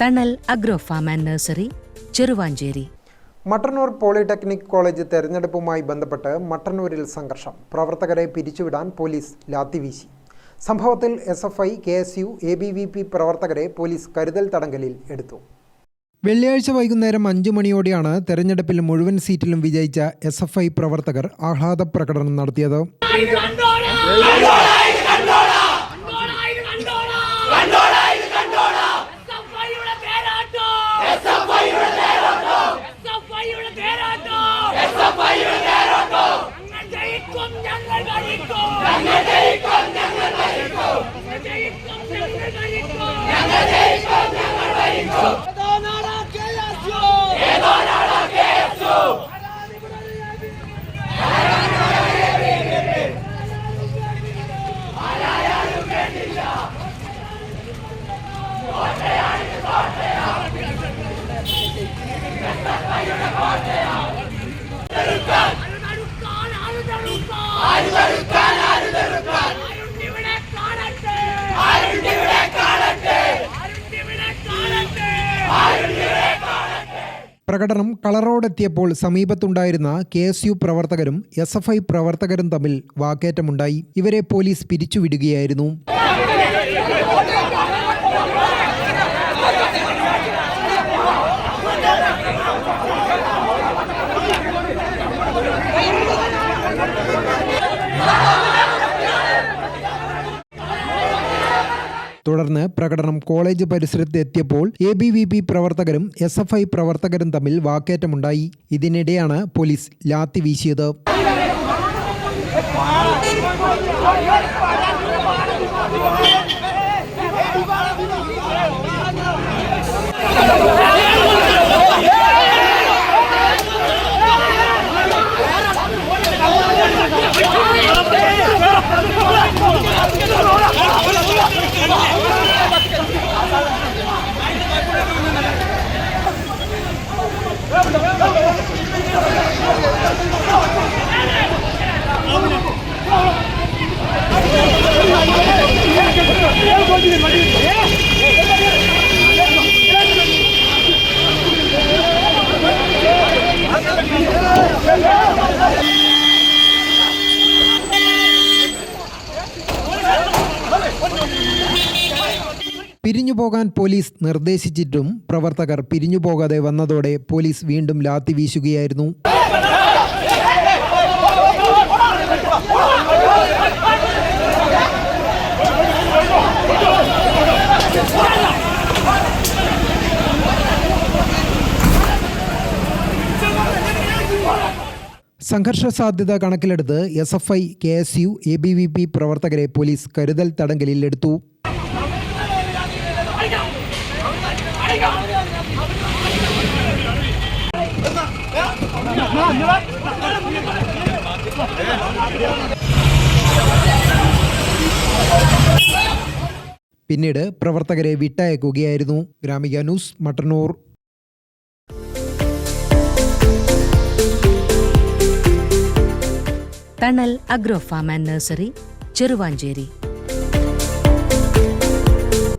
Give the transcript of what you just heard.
Thanal agro farm and nursery Cheruvanchery. Mattannur polytechnic college തെരഞ്ഞെടുപ്പുമായി ബന്ധപ്പെട്ട് മട്ടന്നൂരിൽ സംഘർഷം. പ്രവർത്തകരെ പിരിച്ചുവിടാൻ പോലീസ് ലാത്തിവീശി സംഭവത്തിൽ S F I K S U A B V P പ്രവർത്തകരെ പോലീസ് കരുതൽ തടങ്കലിൽ എടുത്തു. വെള്ളിയാഴ്ച വൈകുന്നേരം അഞ്ചു മണിയോടെയാണ് തെരഞ്ഞെടുപ്പിൽ മുഴുവൻ സീറ്റിലും വിജയിച്ച എസ് എഫ് ഐ പ്രവർത്തകർ ആഹ്ലാദ പ്രകടനം നടത്തിയത്. പ്രകടനം കളറോടെത്തിയപ്പോൾ സമീപത്തുണ്ടായിരുന്ന കെ എസ് യു പ്രവർത്തകരും എസ് എഫ് ഐ പ്രവർത്തകരും തമ്മിൽ വാക്കേറ്റമുണ്ടായി. ഇവരെ പോലീസ് പിരിച്ചുവിടുകയായിരുന്നു. തുടർന്ന് പ്രകടനം കോളേജ് പരിസരത്ത് എത്തിയപ്പോൾ എ ബി വി പി പ്രവർത്തകരും എസ് എഫ് ഐ പ്രവർത്തകരും തമ്മിൽ വാക്കേറ്റമുണ്ടായി ഇതിനിടെയാണ് പോലീസ് ലാത്തി വീശിയത് പിരിഞ്ഞുപോകാൻ പോലീസ് നിർദ്ദേശിച്ചിട്ടും പ്രവർത്തകർ പിരിഞ്ഞു പോകാതെ വന്നതോടെ പോലീസ് വീണ്ടും ലാത്തി വീശുകയായിരുന്നു. സംഘർഷ സാധ്യത കണക്കിലെടുത്ത് S F I K S U A B V P പ്രവർത്തകരെ പോലീസ് കരുതൽ തടങ്കലിൽ എടുത്തു പിന്നീട് പ്രവർത്തകരെ വിട്ടയക്കുകയായിരുന്നു Gramika news Mattannur. Thanal agro farm and nursery Cheruvanchery.